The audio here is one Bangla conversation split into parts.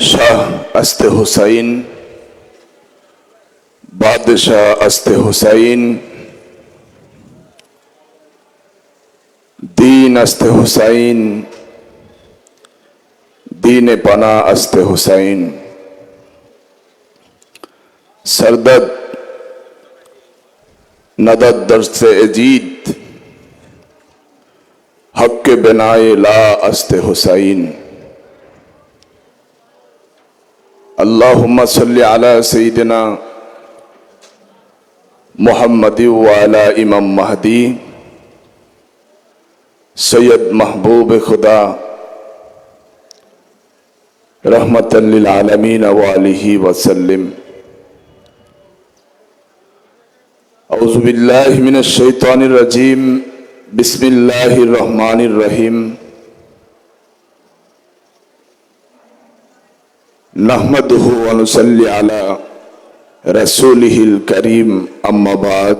شاہ است حسین، بادشاہ است حسین، دین است حسین، دین پناہ است حسین۔ سردت ندت درد سے اجیت، حق کے بنائے لا است حسین۔ اللهم صل على سيدنا محمد وعلى امام مهدي سید محبوب خدا رحمت للعالمین وآلہ وسلم اعوذ باللہ من الشیطان الرجیم بسم اللہ الرحمن الرحیم نحمده ونصلي على رسوله الكريم أما بعد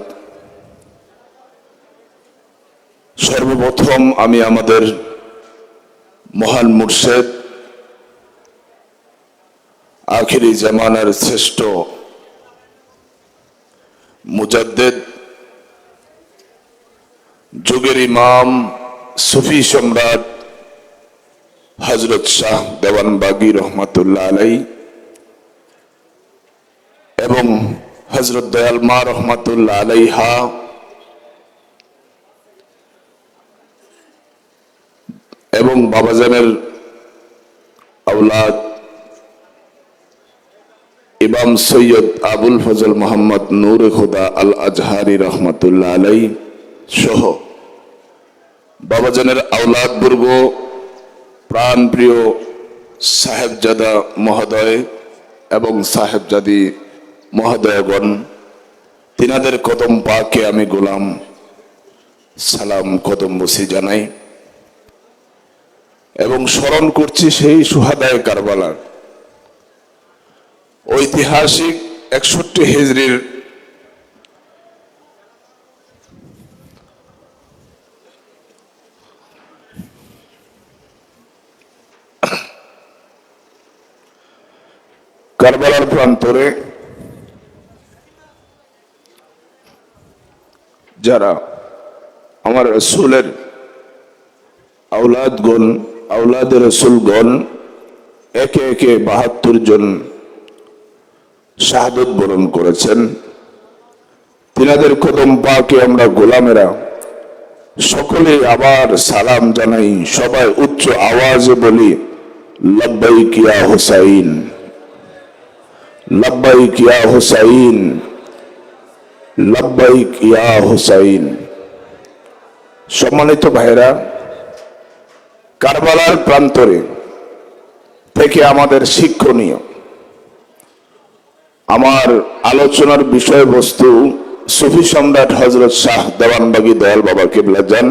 সর্বপ্রথম আমি আমাদের মহান মুর্শেদ আখিরি জামানার শ্রেষ্ঠ মুজাদ্দেদ যুগের ইমাম সুফি সম্রাট হজরত শাহ দেওয়ানবাগি রহমতুল্লাহ আলাই এবং হজরত দয়াল মা রহমতুল্লাহ আলাইহা এবং বাবাজানের আউলাদ ইমাম সৈয়দ আবুল ফজল মোহাম্মদ নূর খুদা আল আজহারি রহমতুল্লাহ আলাই সহ বাবাজানের আউলাদ বর্গ প্রাণপ্রিয় সাহেবজাদা মহোদয় এবং সাহেবজাদি মহোদয়গণ, তিনাদের কদম পাকে আমি গোলাম। সালাম কদম বসি জানাই। এবং স্মরণ করছি সেই সুহাদায় কারবালার। ঐতিহাসিক একষট্টি হিজড়ির কারবালার প্রান্তরে যারা আমার রসুলের আউলাদগণ আউলাদের রসুলগণ, একে একে বাহাত্তর জন শাহাদত বরণ করেছেন, তিনাদের কদম পাকে আমরা গোলামেরা সকলে আবার সালাম জানাই, সবাই উচ্চ আওয়াজে বলি লব্বাই কিয়া হোসাইন। লব্বাই কিয়া হোসাইন লব্বাই কিয়া হোসাইন সম্মানিত ভাইরা কারবালার প্রান্তরে থেকে আমাদের শিক্ষণীয় আমার আলোচনার বিষয়বস্তু সুফি সম্রাট হজরত শাহ দেওয়ানবাগি দয়াল বাবা কেবলা যান।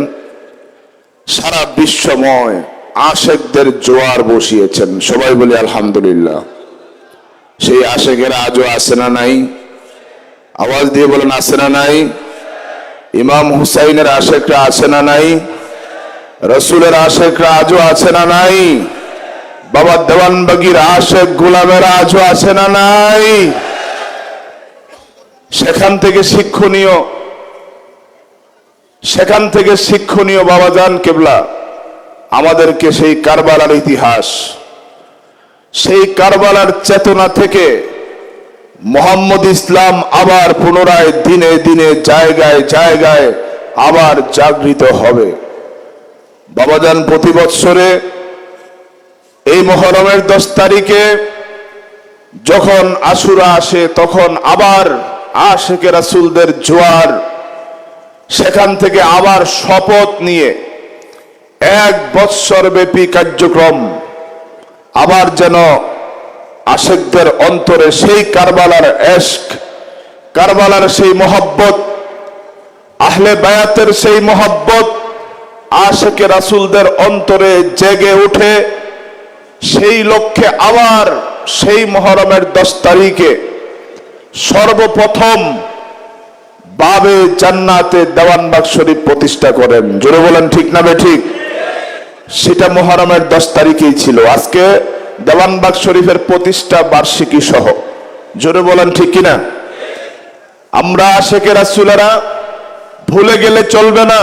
সারা বিশ্বময় আশেকদের জোয়ার বসিয়েছেন। সবাই বলি আলহামদুলিল্লাহ। সেই আশেকের আজও আসে না নাই? আওয়াজ দিয়ে বলেন, আসে না নাই? ইমাম হুসাইনের আশেকরা আছে না নাই? রসুলের আশেকরা আজও আছে না নাই? বাবা দেওয়ানবাগির আশেক গোলামের আজও আছে না নাই? সেখান থেকে শিক্ষণীয়, সেখান থেকে শিক্ষণীয় বাবা যান কেবলা। আমাদেরকে সেই কারবালার ইতিহাস। সেই কারবালার চেতনা থেকে মোহাম্মদ ইসলাম আবার পুনরায় দিনে দিনে জায়গায় জায়গায় আবার জাগৃত হবে। বাবাজান, প্রতি বৎসরে এই মহরমের দশ তারিখে যখন আশুরা আসে, তখন আবার আশেকে রাসুলদের জোয়ার, সেখান থেকে আবার শপথ নিয়ে এক বৎসর ব্যাপী কার্যক্রম আবার যেন আশেকদের অন্তরে সেই কারবালার এশক, কারবালার সেই মহব্বত, আহলে বায়াতের সেই মহব্বত, আশেকে রাসুলদের অন্তরে জেগে উঠে সেই লক্ষ্যে আবার সেই মহরমের দশ তারিখে সর্বপ্রথম বাবে জান্নাতে দেওয়ানবাগ শরীফ প্রতিষ্ঠা করেন। জোরে বলেন, ঠিক না বে ঠিক? সেটা মোহরমের দশ তারিখেই ছিল। আজকে দেওয়ানবাগ শরীফের প্রতিষ্ঠা বার্ষিকী সহ। জোরে বলেন ঠিক কিনা? আমরা আশেকে রাসুলেরা ভুলে গেলে চলবে না।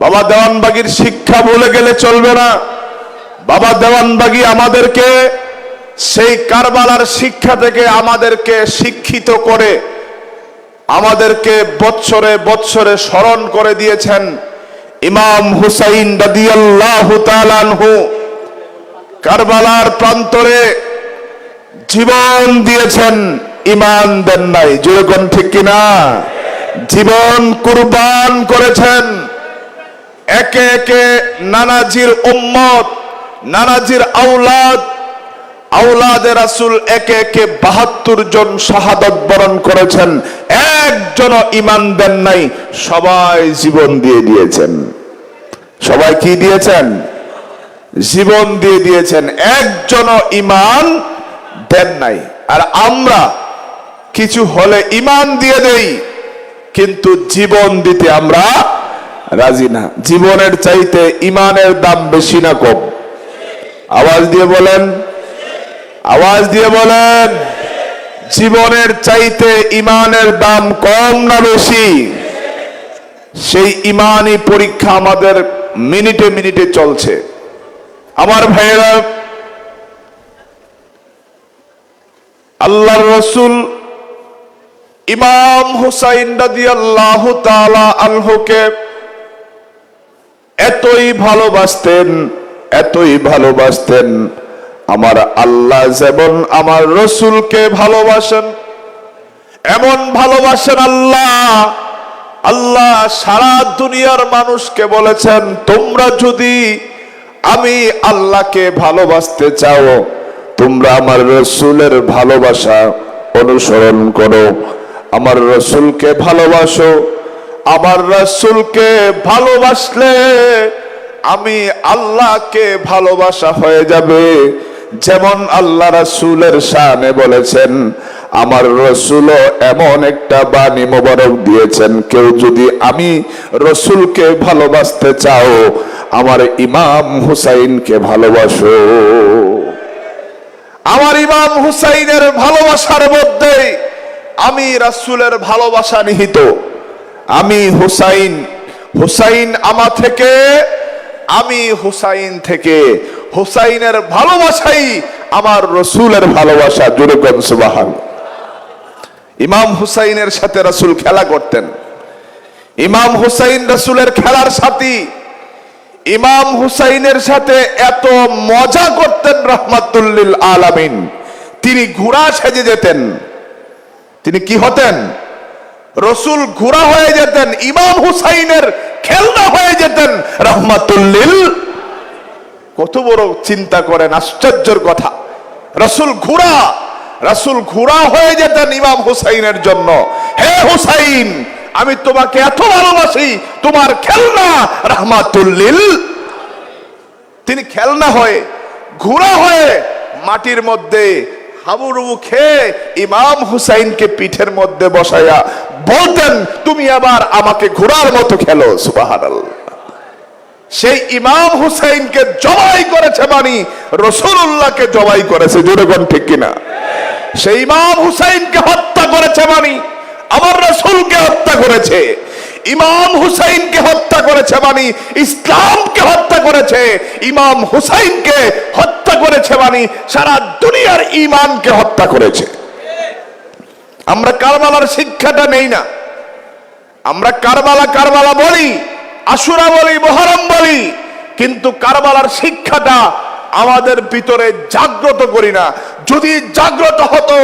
বাবা দেওয়ানবাগির শিক্ষা ভুলে গেলে চলবে না। বাবা দেওয়ানবাগি আমাদেরকে সেই কারবালার শিক্ষা থেকে আমাদেরকে শিক্ষিত করে, আমাদেরকে বৎসরে বৎসরে স্মরণ করে দিয়েছেন। ইমাম হুসাইন রাদিয়াল্লাহু তাআলাহু কারবালার প্রান্তরে জীবন দিয়েছেন ইমান দেন নাই। যেরকম ঠিক কিনা? জীবন কুরবান করেছেন। একে একে নানাজির উম্মত, নানাজির আউলাদ আউলাদে রাসুল একে একে বাহাত্তর জন শাহাদত বরণ করেছেন। একজন ইমান দেন নাই, সবাই জীবন দিয়ে দিয়েছেন। সবাই কি দিয়েছেন? জীবন দিয়ে দিয়েছেন। একজন ইমান দেন নাই। আর আমরা কিছু হলে ইমান দিয়ে দেই, কিন্তু জীবন দিতে আমরা রাজি না। জীবনের চাইতে ইমানের দাম বেশি না কম। আওয়াজ দিয়ে বলেন আওয়াজ দিয়ে বলেন, জীবনের চাইতে ইমানের দাম কম না বেশি? সেই ইমানই পরীক্ষা আমাদের মিনিটে মিনিটে চলছে। আমার ভাইয়েরা, আল্লাহর রসুল ইমাম হুসাইন রাদিয়াল্লাহ তাআলা আনহুকে এতই ভালোবাসতেন এতই ভালোবাসতেন আমার আল্লাহ যেমন আমার রসুলকে ভালোবাসেন, এমন ভালোবাসেন আল্লাহ। আল্লাহ সারা দুনিয়ার মানুষকে বলেছেন, তোমরা যদি আমি আল্লাহকে ভালোবাসতে চাও, তোমরা আমার রসুলের ভালোবাসা অনুসরণ করো। আমার রসুলকে ভালোবাসো, আমার রসুলকে ভালোবাসলে আমি আল্লাহকে ভালোবাসা হয়ে যাবে। যেমন আল্লাহ রসুলের শানে বলেছেন, আমার রসুলও এমন একটা বাণী মোবারক দিয়েছেন, কেউ যদি আমি রসুলকে ভালোবাসতে চাও, আমার ইমাম হুসাইনকে ভালোবাসো। আমার ইমাম হুসাইনের ভালোবাসার মধ্যে আমি রাসুলের ভালোবাসা নিহিত। আমি হুসাইন হুসাইন আমা থেকে, আমি হুসাইন থেকে হুসাইনের ভালোবাসাই আমার রসুলের ভালোবাসা জুরুকন সুবাহান। ইমাম হুসাইনের সাথে রাসুল খেলা করতেন। ইমাম হুসাইন রাসুলের খেলার সাথী। ইমাম হুসাইনের সাথে এত মজা করতেন রহমাতুল্লিল আলামিন। তিনি ঘোড়া সেজে যেতেন। তিনি কি হতেন? রসুল ঘোড়া হয়ে যেতেন, ইমাম হুসাইনের খেলনা হয়ে যেতেন রহমাতুল্লিল কত বড় চিন্তা করেন, আশ্চর্যের কথা। রসুল ঘোড়া রসুল ঘোড়া হয়ে যেতেন ইমাম হুসাইনের জন্য। হে হুসাইন, আমি তোমাকে এত ভালোবাসি, তোমার খেলনা রহমাতুল্লিল। তিনি খেলনা হয়ে ঘোড়া হয়ে মাটির মধ্যে হাবুডুবু খেয়ে ইমাম হুসাইনকে পিঠের মধ্যে বসাইয়া বলতেন, তুমি আবার আমাকে ঘোড়ার মতো খেলো সুবাহান সেই ইমাম হুসাইনকে জবাই করেছে মানি রসুল্লাহকে জবাই করেছে। জোরেগণ ঠিক কিনা? সেই ইমাম হুসাইনকে হত্যা করেছে মানি আমার রসুলকে হত্যা করেছে। ইমাম হুসাইনকে হত্যা করেছে মানি ইসলামকে হত্যা করেছে। ইমাম হুসাইনকে হত্যা করেছে মানি সারা দুনিয়ার ইমানকে হত্যা করেছে। আমরা কারবালার শিক্ষাটা নেই না। আমরা কারবালা কারবালা বলি আশুরা বলি, মহরম বলি, কিন্তু কারবালার শিক্ষাটা আমাদের ভিতরে জাগ্রত করি না। যদি জাগ্রত হতো,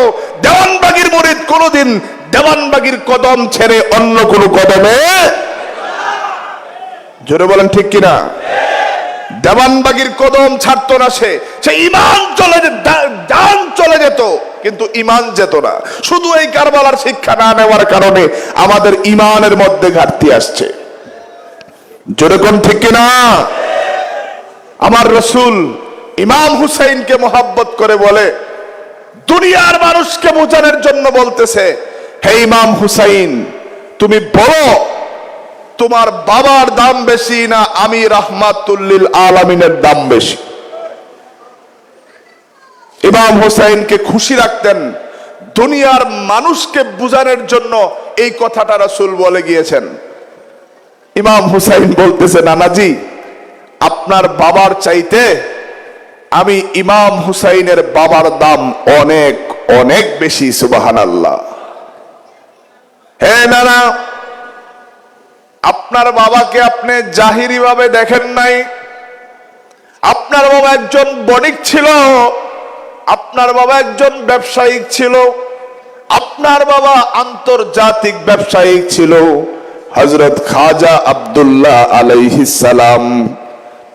দেওয়ানবাগির মরিদ কোনোদিন দেওয়ানবাগির কদম ছেড়ে অন্য কোনো কদমে? জোরে বলেন ঠিক কিনা? দেওয়ানবাগির কদম ছাড়তো না সে। সে ইমান চলে যান চলে যেত, কিন্তু ইমান যেত না। শুধু এই কারবালার শিক্ষা না নেওয়ার কারণে আমাদের ইমানের মধ্যে ঘাটতি আসছে। জোরে কোন ঠিক কিনা? আমার রসুল ইমাম হুসাইনকে মোহাব্বত করে বলে, দুনিয়ার মানুষকে বোঝানোর জন্য বলতেছে, হে ইমাম হুসাইন, তুমি বলো, তোমার বাবার দাম বেশি না আমি রাহমাতুল্লিল আলামিনের দাম বেশি? ইমাম হোসাইনকে খুশি রাখতেন, দুনিয়ার মানুষকে বুঝানোর জন্য এই কথাটা রাসূল বলে গিয়েছেন। ইমাম হুসাইন বলতেছে, নানাজি, আপনার বাবার চাইতে আমি ইমাম হুসাইনের বাবার দাম অনেক অনেক বেশি সুবাহান আল্লাহ হে নানা, আপনার বাবাকে আপনি জাহিরি ভাবে দেখেন নাই। আপনার বাবা একজন বণিক ছিল, আপনার বাবা একজন ব্যবসায়িক ছিল, আপনার বাবা আন্তর্জাতিক ব্যবসায়িক ছিল। হজরত খাজা আব্দুল্লাহ আলাইহিস সালাম,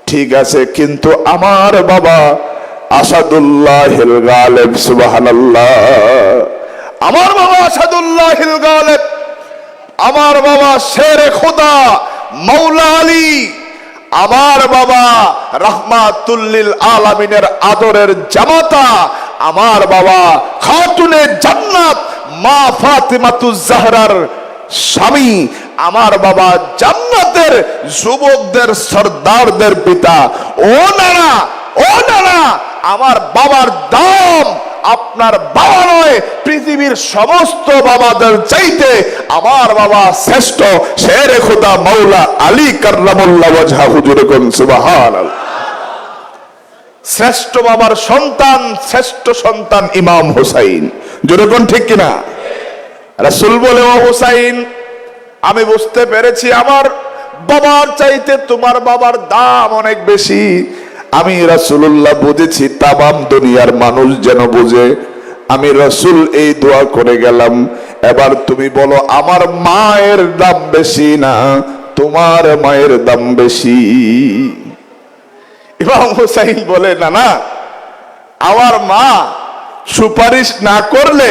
ঠিক আছে, কিন্তু আমার বাবা আসাদুল্লাহ গালেব, সুবহানাল্লাহ। আমার বাবা আসাদুল্লাহ হিল গালেব, আমার বাবা শের খোদা মৌলা আলী, আমার বাবা রহমাতুল্লিল আলামিনের আদরের জামাতা, আমার বাবা খাতুনে জান্নাত মা ফাতিমাতুজ জাহরার স্বামী আমার বাবা জান্নাতের যুবকদের, সর্দারদের পিতা। ও নানা ও নানা, আমার বাবার দাম আপনার বাবা নয়, পৃথিবীর সমস্ত বাবাদের চাইতে আমার বাবা শ্রেষ্ঠ। শের খুদা মৌলা আলী কার্লামুল্লাহ ওয়াজহা হুজুর কোন সুবহান শ্রেষ্ঠ বাবার সন্তান, শ্রেষ্ঠ সন্তান ইমাম হুসাইন। যেরকম ঠিক কিনা? রাসূল বলে, ও হুসাইন আমি বুঝতে পেরেছি আমার বাবার চাইতে তোমার বাবার দাম অনেক বেশি। আমি রাসূলুল্লাহ বুঝেছি তাবাম দুনিয়ার মানুষ যেন বুঝে। আমি রসুল এই দোয়া করে গেলাম, এবার তুমি বলো, আমার মায়ের দাম বেশি না তোমার মায়ের দাম বেশি? ইমাম হুসাইন বলে না না আমার মা সুপারিশ না করলে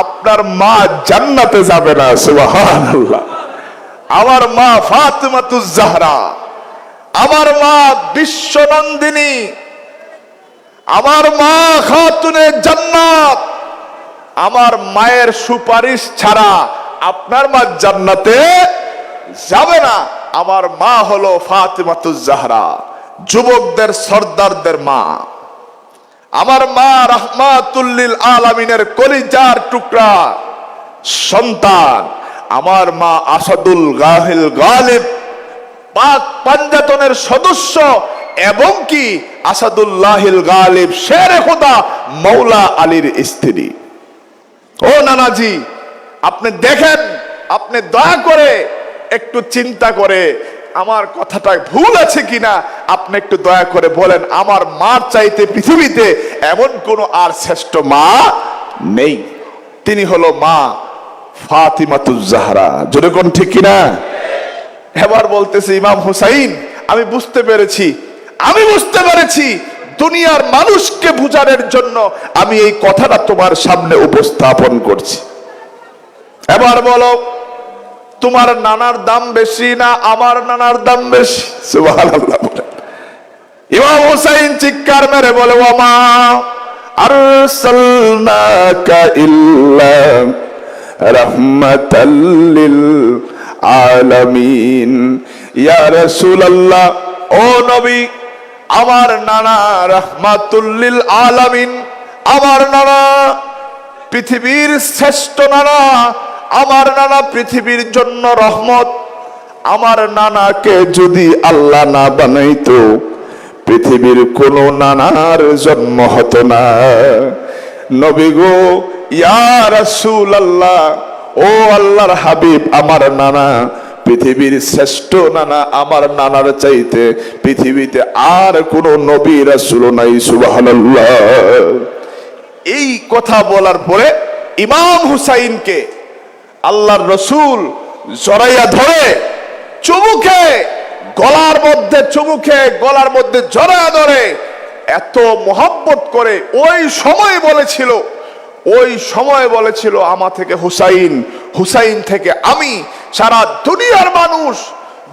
আপনার মা জান্নাতে যাবে না, সুবহানাল্লাহ। আমার মা ফাতিমাতুজ জাহরা। আমার মা বিশ্বনন্দিনী। আমার মা খাতুনে জান্নাত। আমার মায়ের সুপারিশ ছাড়া আপনার মা জান্নাতে যাবে না। আমার মা হলো ফাতিমাতুজ জাহরা, যুবকদের, সর্দারদের মা। আমার মা রহমাতুল্লিল আলামিনের কলিজার টুকরা সন্তান। আমার মা আসাদুল গাহিল গালিব, পাক পাঞ্জাতনের সদস্য এবং কি আসাদুল্লাহিল গালিব শেরে খোদা মৌলা আলীর স্ত্রী। ও নানাজি, আপনি দেখেন, আপনি দয়া করে একটু চিন্তা করে আমার কথাটা ভুল আছে কিনা আপনি একটু দয়া করে বলেন, আমার মার চাইতে পৃথিবীতে এমন কোন আর শ্রেষ্ঠ মা নেই। তিনি হলো মা ফাতিমাতুজ জোরে কোন ঠিক কিনা? এবার বলতেছে, ইমাম হুসাইন, আমি বুঝতে পেরেছি, আমি বুঝতে পেরেছি, দুনিয়ার মানুষকে বুঝানোর জন্য আমি এই কথাটা তোমার সামনে উপস্থাপন করছি। এবার বলো তোমার নানার দাম বেশি না আমার নানার দাম বেশি। ইমাম হুসাইন চিৎকার মেরে বলে ও মা আরসালনাকা ইল্লা রাহমাতাল লিল আলামিন ইয়া ও নবী, আমার নানা রাহমাতুল্লিল আলামিন, আমার নানা পৃথিবীর শ্রেষ্ঠ নানা আমার নানা পৃথিবীর জন্য রহমত। আমার নানাকে যদি আল্লাহ না বানাইতো, পৃথিবীর কোন নানার জন্ম হতো না। নবী গো, ইয়া রাসূল আল্লাহ ও আল্লাহর হাবিব, আমার নানা, পৃথিবীর শ্রেষ্ঠ নানা, আমার নানার চাইতে পৃথিবীতে আর কোন নবী রাসূল নাই, সুবহানাল্লাহ। এই কথা বলার পরে ইমাম হুসাইনকে আল্লাহর রসুল জড়াইয়া ধরে চুমুকে, গলার মধ্যে চুমুকে, গলার মধ্যে জড়াইয়া ধরে এত মোহাব্বত করে ওই সময় বলেছিল, ওই সময় বলেছিল আমা থেকে হুসাইন হুসাইন থেকে আমি, সারা দুনিয়ার মানুষ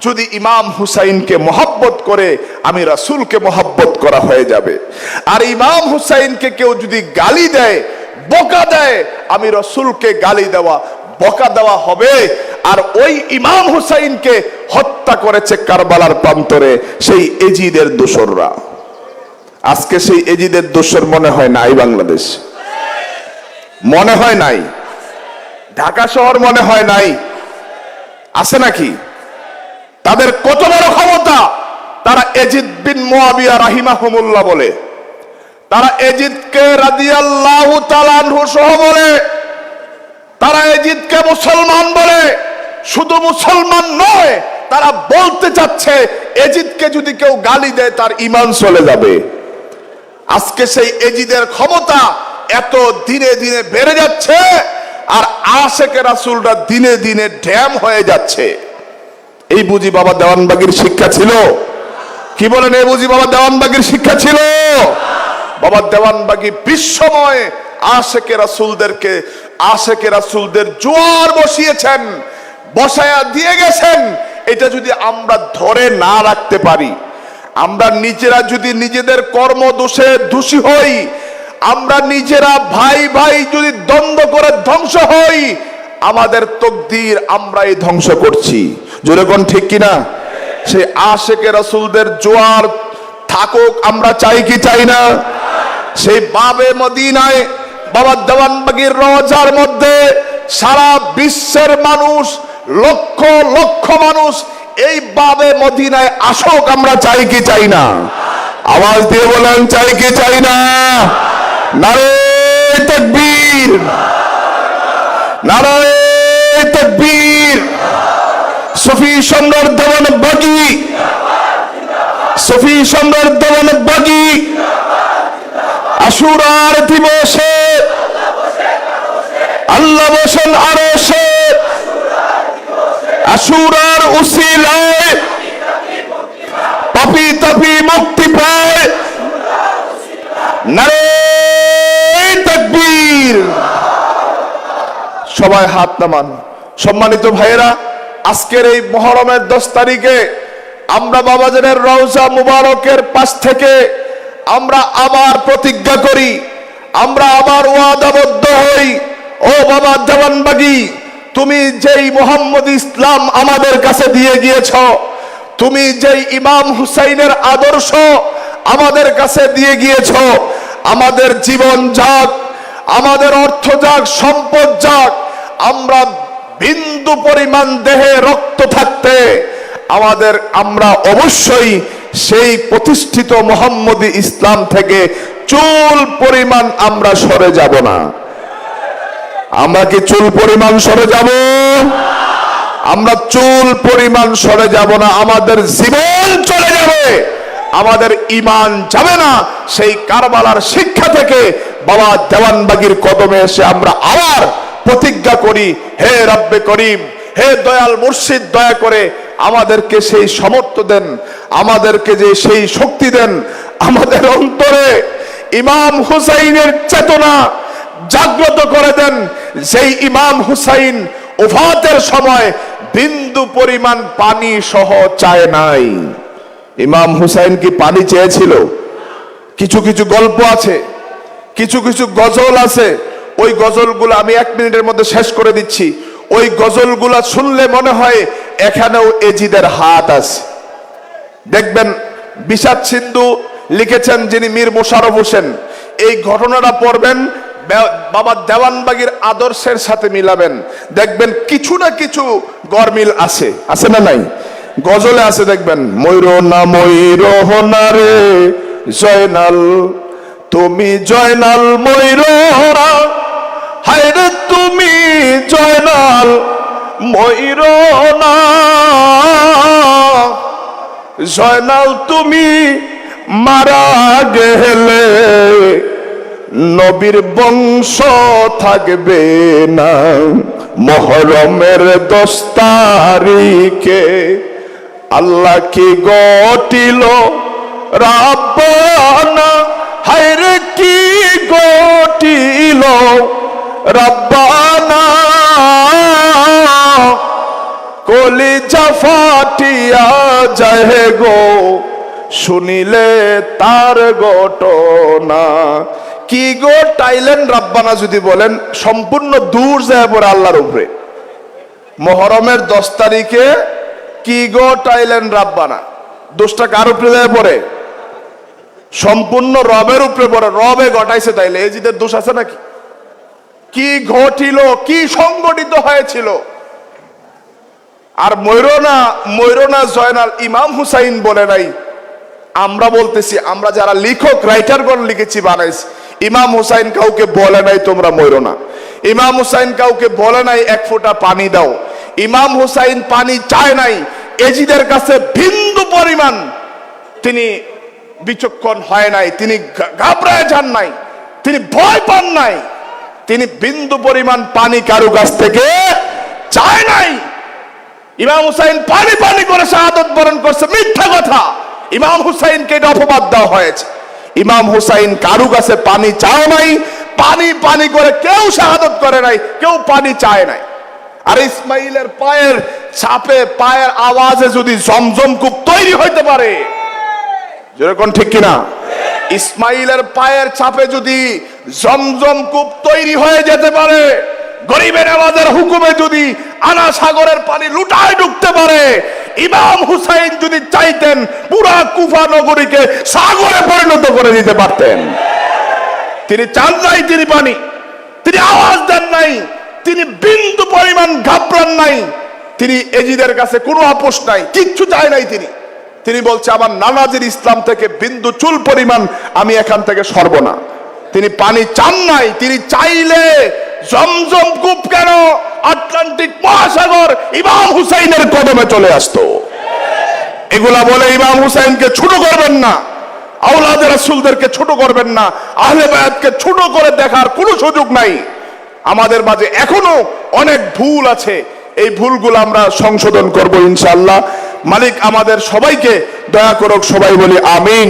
যদি ইমাম হুসাইনকে মহাব্বত করে, আমি রাসূলকে মহাব্বত করা হয়ে যাবে। আর ইমাম হুসাইনকে কেউ যদি গালি দেয়, বোকা দেয়, আমি রসুলকে গালি দেওয়া বকা দেওয়া হবে। আর ওই ইমাম হুসাইনকে হত্যা করেছে কারবালার প্রান্তরে সেই এজিদের দোসররা। আজকে সেই এজিদের দোষর মনে হয় নাই বাংলাদেশ। মনে হয় নাই। ঢাকা শহর মনে হয় নাই। আছে নাকি? তাদের কত বড় ক্ষমতা? তারা এজিদ বিন মোয়াবিয়া রাহিমাহুমুল্লাহ বলে। তারা এজিদকে রাদিয়াল্লাহু তাআলাহু সহ বলে। তারা এজিদকে মুসলমান বলে, শুধু মুসলমান নয়, তারা বলতে চাচ্ছে এজিদকে যদি কেউ গালি দেয়, তার ইমান চলে যাবে। আজকে সেই এজিদের ক্ষমতা এত দিনে দিনে বেড়ে যাচ্ছে, আর আশেকে রাসুলরা দিনে দিনে ড্যাম হয়ে যাচ্ছে। এই বুঝি বাবা দেওয়ানবাগির শিক্ষা ছিল? কি বলেন, এই বুঝি বাবা দেওয়ানবাগির শিক্ষা ছিল? বাবা দেওয়ানবাগি বিশ্বময় আশেকে রাসুলদেরকে আশেকে রাসুলদের জোয়ার বসিয়েছেন, বসায়া দিয়ে গেছেন। এটা যদি আমরা ধরে না রাখতে পারি, আমরা নিজেরা যদি নিজেদের কর্ম দোষে দোষী হই, আমরা নিজেরা ভাই ভাই যদি দ্বন্দ্ব করে ধ্বংস হই, আমাদের তকদির আমরাই ধ্বংস করছি। যেরকম ঠিক কিনা? সেই আশেকে রাসুলদের জোয়ার থাকুক, আমরা চাই কি চাই না? সেই বাবে মদিনায় বাবা দেওয়ানবাগির রজার মধ্যে সারা বিশ্বের মানুষ, লক্ষ লক্ষ মানুষ এই বাবে মদিনায় আসক, আমরা চাই কি চাই না? আওয়াজ দিয়ে বলেন, চাই কি চাই না? নারে তকবীর। নারে তকবীর। সফি সম্রাট দেওয়ান বাগি সফি সম্রাট দেওয়ান বাগি আশুরার দিবসে। আল্লাহ বসেন আরও সে। আশুরার উসিলায় পাপি তাপি মুক্তি পায়। নারে তকবীর। সবাই হাত নামান। সম্মানিত ভাইয়েরা, আজকের এই মহরমের দশ তারিখে আমরা বাবাজানের রওজা মুবারকের পাশ থেকে আমরা আবার প্রতিজ্ঞা করি, আমরা আবার ওয়াদাবদ্ধ হই। ও বাবা জওয়ানবাগি তুমি যেই মোহাম্মদ ইসলাম আমাদের কাছে দিয়ে গিয়েছ, তুমি যেই ইমাম হুসাইনের আদর্শ আমাদের কাছে দিয়ে গিয়েছ, আমাদের জীবন যাক, আমাদের অর্থ যাক, সম্পদ যাক, আমরা বিন্দু পরিমাণ দেহে রক্ত থাকতে আমাদের, আমরা অবশ্যই সেই প্রতিষ্ঠিত মোহাম্মদী ইসলাম থেকে চুল পরিমাণ আমরা সরে যাব না। আমরা কি চুল পরিমাণ সরে যাব? আমরা চুল পরিমাণ সরে যাব না, আমাদের জীবন চলে যাবে। আমাদের ইমান যাবে না, সেই কারবালার শিক্ষা থেকে বাবা দেওয়ানবাগির কদমে এসে আমরা আবার প্রতিজ্ঞা করি, হে রব্বে করিম, হে দয়াল মুর্শিদ, দয়া করে আমাদেরকে সেই সমর্থ দেন, আমাদেরকে যে সেই শক্তি দেন, আমাদের অন্তরে ইমাম হুসাইনের চেতনা জাগ্রত করে দেন। সেই ইমাম হুসাইন ওফাতের সময় বিন্দু পরিমাণ পানি সহ চায় নাই। ইমাম হুসাইন কি পানি চেয়েছিল? কিছু কিছু গল্প আছে, কিছু কিছু গজল আছে। ওই গজলগুলো আমি এক মিনিটের মধ্যে শেষ করে দিচ্ছি। ওই গজলগুলা শুনলে মনে হয় এখানেও এজিদের হাত আছে। দেখবেন বিষাদ সিন্ধু লিখেছেন যিনি মীর মোশারফ হোসেন, এই ঘটনাটা পড়বেন বাবা দেওয়ানবাগির আদর্শের সাথে মিলাবেন। দেখবেন কিছু না কিছু গরমিল আছে। আছে না নাই? গজলে আছে দেখবেন, ময়ূর না ময়ূর রে, জয়নাল, তুমি জয়নাল ময়ূর হায় রে তুমি জয়নাল ময়ূর না। জয়নাল, তুমি মারা গেলে নবীর বংশ থাকবে না। মহরমের দশ তারিখে আল্লাহ কি গটিল রাব্বানা? হায়রে কি গটিল রাব্বানা? কলিজা ফাটিয়া যায় গো, শুনিলে তার ঘটনা। কি গো টাইলেন রাব্বানা যদি বলেন, সম্পূর্ণ দূর যায় পড়ে আল্লাহর উপরে। মহরমের দশ তারিখে কি গো টাইলেন রাব্বানা? দোষটা কার উপরে যায় পড়ে? সম্পূর্ণ রবের উপরে পড়ে, রবে ঘটাইছে তাইলে। এজিদের দোষ আছে নাকি? কি ঘটিল, কি সংগঠিত হয়েছিল? আর ময়ূরনা ময়ূরনা জয়নাল, ইমাম হুসাইন বলে নাই। আমরা বলতেছি, আমরা যারা লিখক, রাইটারগণ লিখেছি, বানাইছি। ইমাম হুসাইন কাউকে বলে নাই, তোমরা মরো না। ইমাম হুসাইন কাউকে বলে নাই, এক ফোঁটা পানি দাও। ইমাম হুসাইন পানি চায় নাই, এজিদের কাছে বিন্দু পরিমাণ তিনি বিচক্ষণ হয় নাই, তিনি ঘাবড়ায় যান নাই, তিনি ভয় পান নাই, তিনি বিন্দু পরিমাণ পানি কারু কাছ থেকে চায় নাই। ইমাম হুসাইন পানি পানি করে শাহাদত বরণ করছে, মিথ্যা কথা। ইমাম হুসাইনকে এটা অপবাদ দেওয়া হয়েছে। ইমাম হুসাইন কারু কাছে পানি চাও নাই, পানি পানি করে কেউ শাহাদত করে নাই, কেউ পানি চায় নাই। আর ইসমাইলের পায়ের ছাপে, পায়ের আওয়াজে যদি জমজম কূপ তৈরি হইতে পারে যেরকম ঠিক কিনা? ইসমাইলের পায়ের ছাপে যদি জমজম কূপ তৈরি হয়ে যেতে পারে গরিবের আমাদের হুকুমে যদি আনা সাগরের পানি লুটায় ঢুকতে পারে, ইমাম হুসাইন যদি চাইতেন পুরা কুফা নগরীকে সাগরে পরিণত করে দিতে পারতেন। তিনি চান নাই তিনি পানি, তিনি আওয়াজ দেন নাই, তিনি বিন্দু পরিমাণ ঘাবড়ান নাই, তিনি এজিদের কাছে কোনো আপোষ নাই, কিচ্ছু চায় নাই তিনি। তিনি বলছে, আমার নানাজির ইসলাম থেকে বিন্দু চুল পরিমাণ আমি এখান থেকে সরব না। তিনি পানি চান নাই, তিনি চাইলে জমজম কূপ কেন? আটলান্টিক মহাসাগর ইমাম হুসাইনের কদমে চলে আসতো। এগুলা বলে ইমাম হুসাইনকে ছোট করবেন না আউলাদ রাসূলদেরকে ছোট করবেন না, আহলে বায়াতকে ছোট করে দেখার কোনো সুযোগ নাই। আমাদের মাঝে এখনও অনেক ভুল আছে, এই ভুলগুলো আমরা সংশোধন করব ইনশাআল্লাহ। মালিক আমাদের সবাইকে দয়া করুক সবাই বলি আমিন।